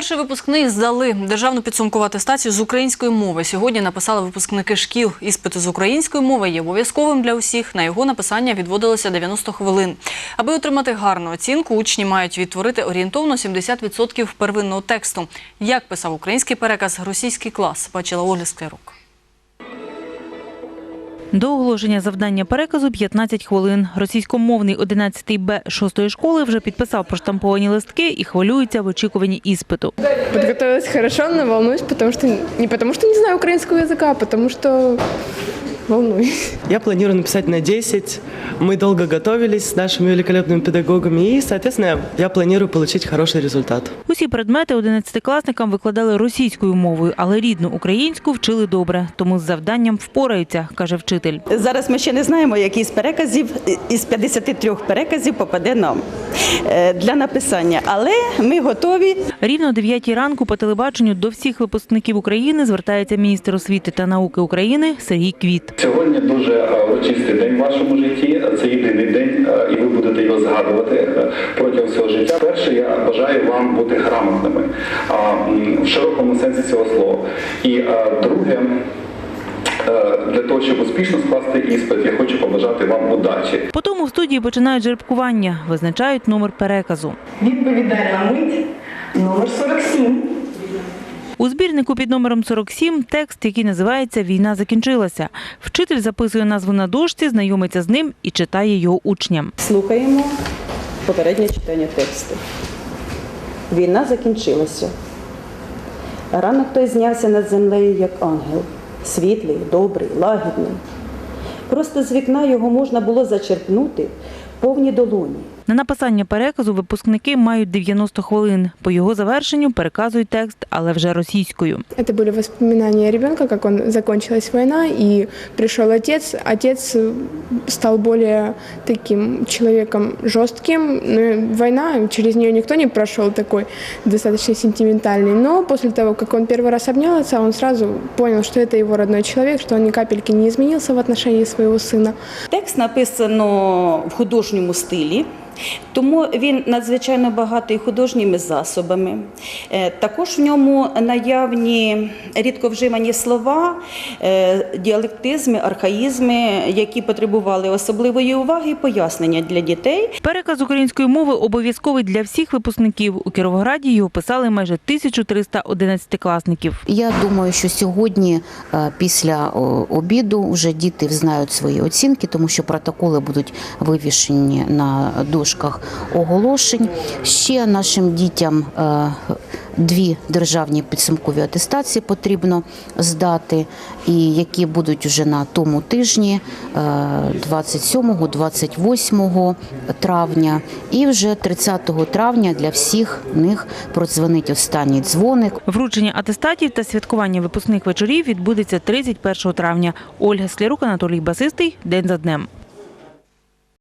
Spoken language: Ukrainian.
Перший випускний здали державну підсумкову атестацію з української мови. Сьогодні написали випускники шкіл. Іспит з української мови є обов'язковим для усіх. На його написання відводилося 90 хвилин. Аби отримати гарну оцінку, учні мають відтворити орієнтовно 70% первинного тексту. Як писав український переказ російський клас, бачила Оля Склярук. До оголошення завдання переказу 15 хвилин. Російськомовний 11 Б 6 школи вже підписав проштамповані листки і хвилюється в очікуванні іспиту. Подготовилась хорошо, не волнуюсь, тому що не тому, що не знаю українського язика, а тому что волнуюсь. Я планирую написать на 10. Мы долго готовились с нашими великолепными педагогами, и, соответственно, я планирую получить хороший результат. Усі предмети 11-класникам викладали російською мовою, але рідну українську вчили добре, тому з завданням впораються, каже вчитель. Зараз ми ще не знаємо, який з переказів із 53 переказів попаде нам е, для написання, але ми готові. Рівно о 9 ранку по телебаченню до всіх випускників України звертається міністр освіти та науки України Сергій Квіт. Сьогодні дуже е, урочистий день в вашому житті. Це єдиний день, е, і ви будете його згадувати е, протягом всього життя. Перше, я бажаю вам бути грамотними в широкому сенсі цього слова. І друге. Для того, щоб успішно скласти іспит, я хочу побажати вам удачі. Потім у студії починають жеребкування, визначають номер переказу. Відповідальна мить номер 47. У збірнику під номером 47 текст, який називається Війна закінчилася. Вчитель записує назву на дошці, знайомиться з ним і читає його учням. Слухаємо попереднє читання тексту. Війна закінчилася. Рано хтось знявся над землею як ангел, світлий, добрий, лагідний. Просто з вікна його можна було зачерпнути повні долоні. На написання переказу випускники мають 90 хвилин. По його завершенню переказують текст, але вже російською. Это были воспоминания ребенка, как он закончилась война, и пришел отец. Отец э, стал более таким человеком жестким. Ну, Война, через нее никто не прошел такой достаточно сентиментальный. Но после того, как он первый раз обнял отца, он сразу понял, что это его родной человек, что он ни капельки не изменился в отношении своего сына. Текст написано в художньому стилі, тому він надзвичайно багатий художніми засобами. Е, Також в ньому наявні рідко вживані слова, е, діалектизми, архаїзми, які потребували особливої уваги і пояснення для дітей. Переказ української мови обов'язковий для всіх випускників. У Кіровограді його писали майже 1300 11-класників. Я думаю, що сьогодні, е, після обіду, вже діти знають свої оцінки, тому що протоколи будуть вивішені на дошках оголошень. Ще нашим дітям е, дві державні підсумкові атестації потрібно здати, і які будуть вже на тому тижні, 27-28 травня, і вже 30 травня для всіх них продзвонить останній дзвоник. Вручення атестатів та святкування випускних вечорів відбудеться 31 травня. Ольга Склярук, Анатолій Басистий. День за днем.